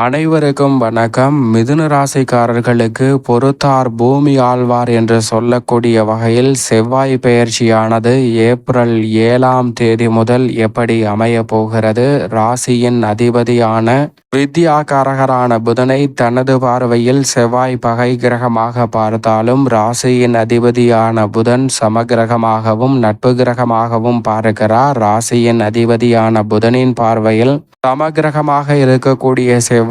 அனைவருக்கும் வணக்கம். மிதுன ராசிக்காரர்களுக்கு பொறுத்தார் பூமி ஆழ்வார் என்று சொல்லக்கூடிய வகையில் செவ்வாய் பெயர்ச்சியானது ஏப்ரல் ஏழாம் தேதி முதல் எப்படி அமைய போகிறது? ராசியின் அதிபதியான வித்யாகாரகரான புதனை தனது பார்வையில் செவ்வாய் பகை கிரகமாக பார்த்தாலும் ராசியின் அதிபதியான புதன் சமகிரகமாகவும் நட்பு கிரகமாகவும் பார்க்கிறார். ராசியின் அதிபதியான புதனின் பார்வையில் சமகிரகமாக இருக்கக்கூடிய செவ்வாய்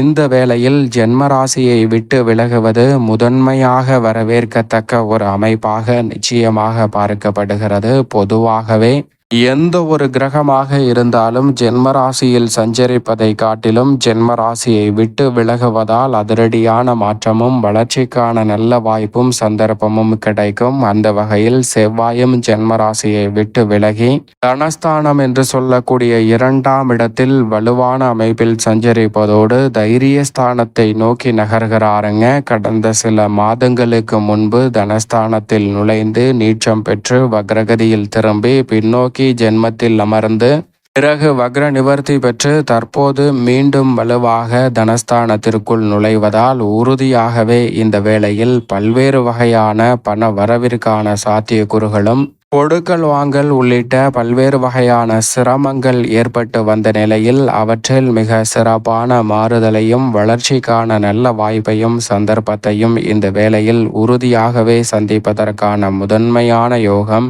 இந்த வேளையில் ஜென்ம ராசியை விட்டு விலகுவது முதன்மையாக வரவேற்கத்தக்க ஒரு அமைப்பாக நிச்சயமாக பார்க்கப்படுகிறது. பொதுவாகவே எந்த ஒரு கிரகமாக இருந்தாலும் ஜென்மராசியில் சஞ்சரிப்பதை காட்டிலும் ஜென்மராசியை விட்டு விலகுவதால் அதிரடியான மாற்றமும் வளர்ச்சிக்கான நல்ல வாய்ப்பும் சந்தர்ப்பமும் கிடைக்கும். அந்த வகையில் செவ்வாயும் ஜென்மராசியை விட்டு விலகி தனஸ்தானம் என்று சொல்லக்கூடிய இரண்டாம் இடத்தில் வலுவான அமைப்பில் சஞ்சரிப்பதோடு தைரியஸ்தானத்தை நோக்கி நகர்கிறாருங்க. கடந்த சில மாதங்களுக்கு முன்பு தனஸ்தானத்தில் நுழைந்து நீச்சம் பெற்று வக்ரகதியில் திரும்பி பின்னோக்கி நோக்கி ஜென்மத்தில் அமர்ந்து பிறகு வக்ர நிவர்த்தி பெற்று தற்போது மீண்டும் வலுவாக தனஸ்தானத்திற்குள் நுழைவதால் உறுதியாகவே இந்த வேளையில் பல்வேறு வகையான பண வரவிற்கான சாத்தியக்கூறுகளும் கொடுக்கல் வாங்கல் உள்ளிட்ட பல்வேறு வகையான சிரமங்கள் ஏற்பட்டு வந்த நிலையில் அவற்றில் மிக சிறப்பான மாறுதலையும் வளர்ச்சிக்கான நல்ல வாய்ப்பையும் சந்தர்ப்பத்தையும் இந்த வேளையில் உறுதியாகவே சந்திப்பதற்கான முதன்மையான யோகம்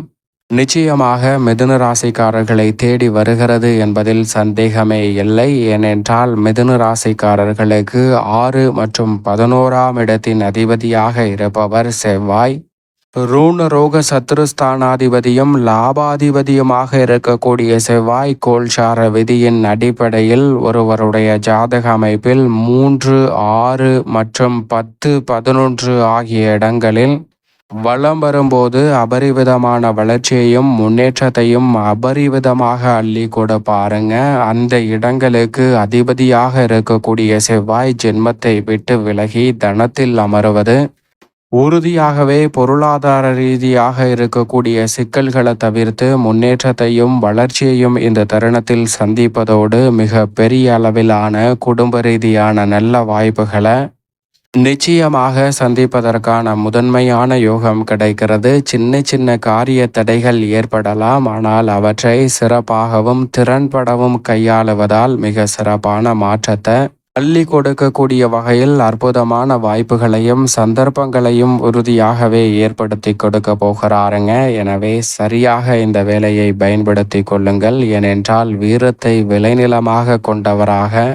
நிச்சயமாக மிதுன ராசிக்காரர்களை தேடி வருகிறது என்பதில் சந்தேகமே இல்லை. ஏனென்றால் மிதுன ராசிக்காரர்களுக்கு ஆறு மற்றும் பதினோராம் இடத்தின் அதிபதியாக இருப்பவர் செவ்வாய். ரூண ரோக சத்ருஸ்தானாதிபதியும் லாபாதிபதியுமாக இருக்கக்கூடிய செவ்வாய் கோல்சார விதியின் அடிப்படையில் ஒருவருடைய ஜாதக அமைப்பில் மூன்று ஆறு மற்றும் பத்து பதினொன்று ஆகிய இடங்களில் வளம் வரும்போது அபரிவிதமான வளர்ச்சியையும் முன்னேற்றத்தையும் அபரிவிதமாக அள்ளி கூட பாருங்க. அந்த இடங்களுக்கு அதிபதியாக இருக்கக்கூடிய செவ்வாய் ஜென்மத்தை விட்டு விலகி தனத்தில் அமருவது. உறுதியாகவே பொருளாதார ரீதியாக இருக்கக்கூடிய சிக்கல்களை தவிர்த்து முன்னேற்றத்தையும் வளர்ச்சியையும் இந்த தருணத்தில் சந்திப்பதோடு மிக பெரிய அளவிலான குடும்ப ரீதியான நல்ல வாய்ப்புகளை நிச்சயமாக சந்திப்பதற்கான முதன்மையான யோகம் கிடைக்கிறது. சின்ன சின்ன காரிய தடைகள் ஏற்படலாம். ஆனால் அவற்றை சிறப்பாகவும் திறன்படவும் கையாளுவதால் மிக சிறப்பான மாற்றத்தை அள்ளி கொடுக்கக்கூடிய வகையில் அற்புதமான வாய்ப்புகளையும் சந்தர்ப்பங்களையும் உறுதியாகவே ஏற்படுத்தி கொடுக்க போகிறாருங்க. எனவே சரியாக இந்த வேலையை பயன்படுத்தி கொள்ளுங்கள். ஏனென்றால் வீரத்தை விளைநிலமாக கொண்டவராக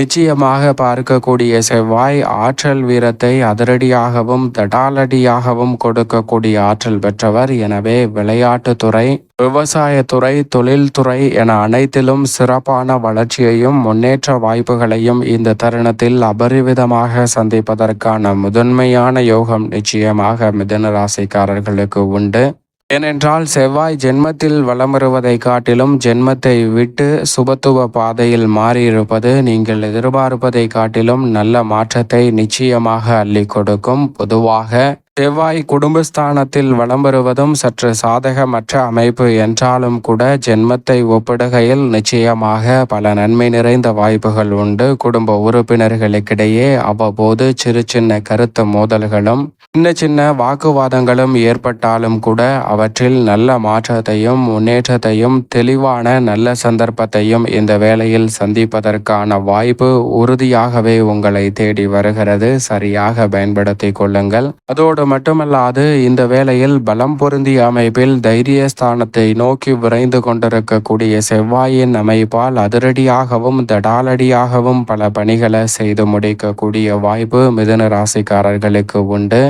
நிச்சயமாக பார்க்கக்கூடிய செவ்வாய் ஆற்றல் வீரத்தை அதிரடியாகவும் தடாலடியாகவும் கொடுக்கக்கூடிய ஆற்றல் பெற்றவர். எனவே விளையாட்டுத்துறை விவசாயத்துறை தொழில்துறை என அனைத்திலும் சிறப்பான வளர்ச்சியையும் முன்னேற்ற வாய்ப்புகளையும் இந்த தருணத்தில் அபரிவிதமாக சந்திப்பதற்கான முதன்மையான யோகம் நிச்சயமாக மிதன ராசிக்காரர்களுக்கு உண்டு. ஏனென்றால் செவ்வாய் ஜென்மத்தில் வலம் வருவதை காட்டிலும் ஜென்மத்தை விட்டு சுபத்துவ பாதையில் மாறியிருப்பது நீங்கள் எதிர்பார்ப்பதை காட்டிலும் நல்ல மாற்றத்தை நிச்சயமாக அள்ளி கொடுக்கும். பொதுவாக செவ்வாய் குடும்பஸ்தானத்தில் வலம் வருவதும் சற்று சாதகமற்ற அமைப்பு என்றாலும் கூட ஜென்மத்தை ஒப்பிடுகையில் நிச்சயமாக பல நன்மை நிறைந்த வாய்ப்புகள் உண்டு. குடும்ப உறுப்பினர்களுக்கிடையே அவ்வப்போது சிறு சின்ன கருத்து மோதல்களும் சின்ன சின்ன வாக்குவாதங்களும் ஏற்பட்டாலும் கூட அவற்றில் நல்ல மாற்றத்தையும் முன்னேற்றத்தையும் தெளிவான நல்ல சந்தர்ப்பத்தையும் இந்த வேளையில் சந்திப்பதற்கான வாய்ப்பு உறுதியாகவே உங்களை தேடி வருகிறது. சரியாக பயன்படுத்தி கொள்ளுங்கள். அதோடு மட்டுமல்லாது இந்த வேளையில் பலம் பொருந்திய அமைப்பில் தைரிய ஸ்தானத்தை நோக்கி விரைந்து கொண்டிருக்கக்கூடிய செவ்வாயின் அமைப்பால் அதிரடியாகவும் தடாலடியாகவும் பல பணிகளை செய்து முடிக்கக்கூடிய வாய்ப்பு மிதுன ராசிக்காரர்களுக்கு உண்டு.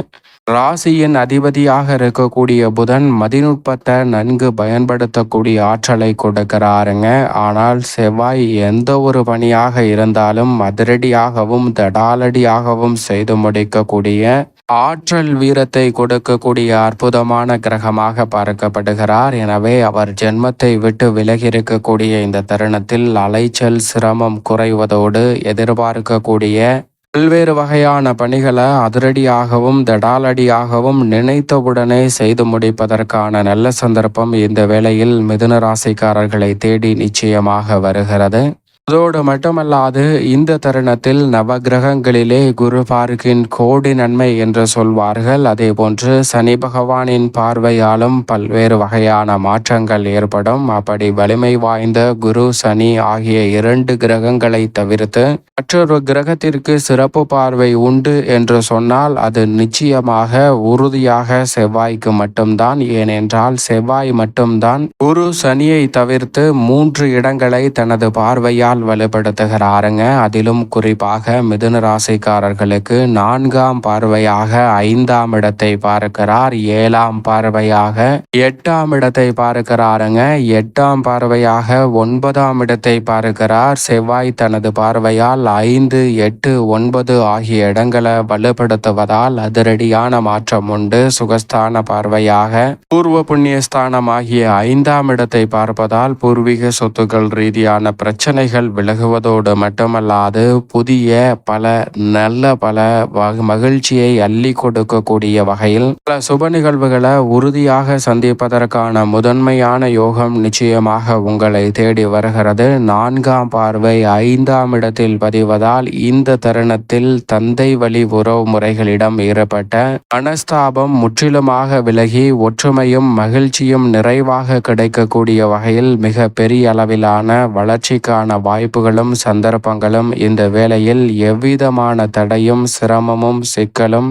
ராசியின் அதிபதியாக இருக்கக்கூடிய புதன் மதிநுட்பத்தை நன்கு பயன்படுத்தக்கூடிய ஆற்றலை கொடுக்கிறாருங்க. ஆனால் செவ்வாய் எந்த ஒரு பணியாக இருந்தாலும் அதிரடியாகவும் தடாலடியாகவும் செய்து முடிக்கக்கூடிய ஆற்றல் வீரத்தை கொடுக்கக்கூடிய அற்புதமான கிரகமாக பார்க்கப்படுகிறார். எனவே அவர் ஜென்மத்தை விட்டு விலகி இருக்கக்கூடிய இந்த தருணத்தில் அலைச்சல் சிரமம் குறைவதோடு எதிர்பார்க்கக்கூடிய பல்வேறு வகையான பணிகளை அதிரடியாகவும் தடாலடியாகவும் நினைத்தவுடனே செய்து முடிப்பதற்கான நல்ல சந்தர்ப்பம் இந்த வேளையில் மிதுன ராசிக்காரர்களை தேடி நிச்சயமாக வருகிறது. அதோடு மட்டுமல்லாது இந்த தருணத்தில் நவகிரகங்களிலே குரு பார்க்கின் கோடி நன்மை என்று சொல்வார்கள். அதே போன்று சனி பகவானின் பார்வையாலும் பல்வேறு வகையான மாற்றங்கள் ஏற்படும். அப்படி வலிமை வாய்ந்த குரு சனி ஆகிய இரண்டு கிரகங்களை தவிர்த்து மற்றொரு கிரகத்திற்கு சிறப்பு பார்வை உண்டு என்று சொன்னால் அது நிச்சயமாக உறுதியாக செவ்வாய்க்கு மட்டும்தான். ஏனென்றால் செவ்வாய் மட்டும்தான் குரு சனியை தவிர்த்து மூன்று இடங்களை தனது பார்வையால் நாள் வலுப்படுத்துகிறாருங்க. அதிலும் குறிப்பாக மிதுன ராசிக்காரர்களுக்கு நான்காம் பார்வையாக ஐந்தாம் இடத்தை பார்க்கிறார். ஏழாம் பார்வையாக எட்டாம் இடத்தை பார்க்கிறாருங்க. எட்டாம் பார்வையாக ஒன்பதாம் இடத்தை பார்க்கிறார். செவ்வாய் தனது பார்வையால் ஐந்து எட்டு ஒன்பது ஆகிய இடங்களை வலுப்படுத்துவதால் அதிரடியான மாற்றம் உண்டு. சுகஸ்தான பார்வையாக பூர்வ புண்ணியஸ்தானம் ஆகிய ஐந்தாம் இடத்தை பார்ப்பதால் பூர்வீக சொத்துக்கள் ரீதியான பிரச்சனைகள் தடைகள் விலகுவதோடு மட்டுமல்லாது புதிய பல நல்ல பல மகிழ்ச்சியை அள்ளி கொடுக்கக்கூடிய வகையில் பல சுப நிகழ்வுகளை உறுதியாக சந்திப்பதற்கான முதன்மையான யோகம் நிச்சயமாக உங்களை தேடி வருகிறது. நான்காம் பார்வை ஐந்தாம் இடத்தில் பதிவதால் இந்த தருணத்தில் தந்தை வழி உறவு முறைகளிடம் ஏற்பட்ட மனஸ்தாபம் முற்றிலுமாக விலகி ஒற்றுமையும் மகிழ்ச்சியும் நிறைவாக கிடைக்கக்கூடிய வகையில் மிக பெரிய அளவிலான வளர்ச்சிக்கான வாய்ப்புகளும் சந்தர்ப்பங்களும் இந்த வேளையில் எவ்விதமான தடையும் சிரமமும் சிக்கலும்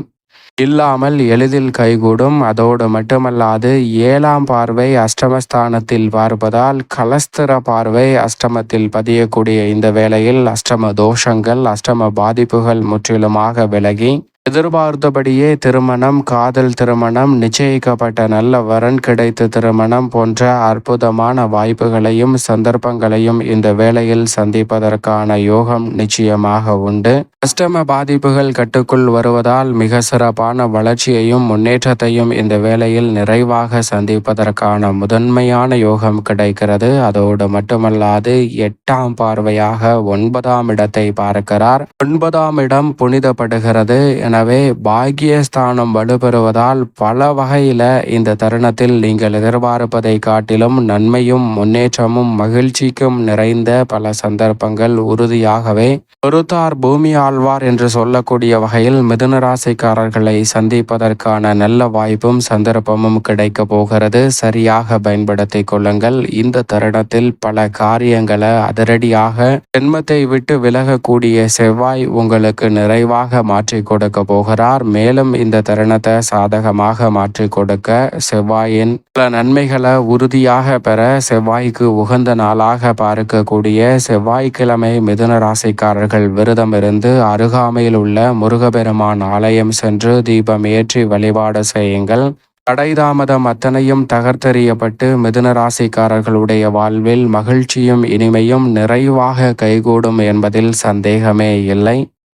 இல்லாமல் எளிதில் கைகூடும். அதோடு மட்டுமல்லாது ஏழாம் பார்வை அஷ்டமஸ்தானத்தில் பார்ப்பதால் கலஸ்திர பார்வை அஷ்டமத்தில் பதியக்கூடிய இந்த வேளையில் அஷ்டம தோஷங்கள் அஷ்டம பாதிப்புகள் முற்றிலுமாக விலகி எதிர்பார்த்தபடியே திருமணம் காதல் திருமணம் நிச்சயிக்கப்பட்ட நல்ல வரன் கிடைத்த திருமணம் போன்ற அற்புதமான வாய்ப்புகளையும் சந்தர்ப்பங்களையும் இந்த வேளையில் சந்திப்பதற்கான யோகம் நிச்சயமாக உண்டு. அஷ்டம பாதிப்புகள் கட்டுக்குள் வருவதால் மிக சிறப்பான வளர்ச்சியையும் முன்னேற்றத்தையும் இந்த வேளையில் நிறைவாக சந்திப்பதற்கான முதன்மையான யோகம் கிடைக்கிறது. அதோடு மட்டுமல்லாது எட்டாம் பார்வையாக ஒன்பதாம் இடத்தை பார்க்கிறார். ஒன்பதாம் இடம் புனிதப்படுகிறது. என எனவே பாக்கியஸ்தானம் வலுப்பெறுவதால் பல வகையில் இந்த தருணத்தில் நீங்கள் எதிர்பார்ப்பதை காட்டிலும் நன்மையும் முன்னேற்றமும் மகிழ்ச்சிக்கும் நிறைந்த பல சந்தர்ப்பங்கள் உறுதியாகவே பொறுத்தார் பூமி ஆழ்வார் என்று சொல்லக்கூடிய வகையில் மிதுன ராசிக்காரர்களை சந்திப்பதற்கான நல்ல வாய்ப்பும் சந்தர்ப்பமும் கிடைக்க போகிறது. சரியாக பயன்படுத்திக் கொள்ளுங்கள். இந்த தருணத்தில் பல காரியங்களை அதிரடியாக ஜென்மத்தை விட்டு விலகக்கூடிய செவ்வாய் உங்களுக்கு நிறைவாக மாற்றி கொடுக்க போகிறார். மேலும் இந்த தருணத்தை சாதகமாக மாற்றி கொடுக்க செவ்வாயின் பல நன்மைகளை உறுதியாக பெற செவ்வாய்க்கு உகந்த நாளாக பார்க்கக்கூடிய செவ்வாய்க்கிழமை மிதுன ராசிக்காரர்கள் விரதம் இருந்து அருகாமையில் உள்ள முருகபெருமான் ஆலயம் சென்று தீபம் ஏற்றி வழிபாடு செய்யுங்கள். தடைதாமதம் அத்தனையும் தகர்த்தெறியப்பட்டு மிதுன ராசிக்காரர்களுடைய வாழ்வில் மகிழ்ச்சியும் இனிமையும் நிறைவாக கைகூடும் என்பதில் சந்தேகமே இல்லை.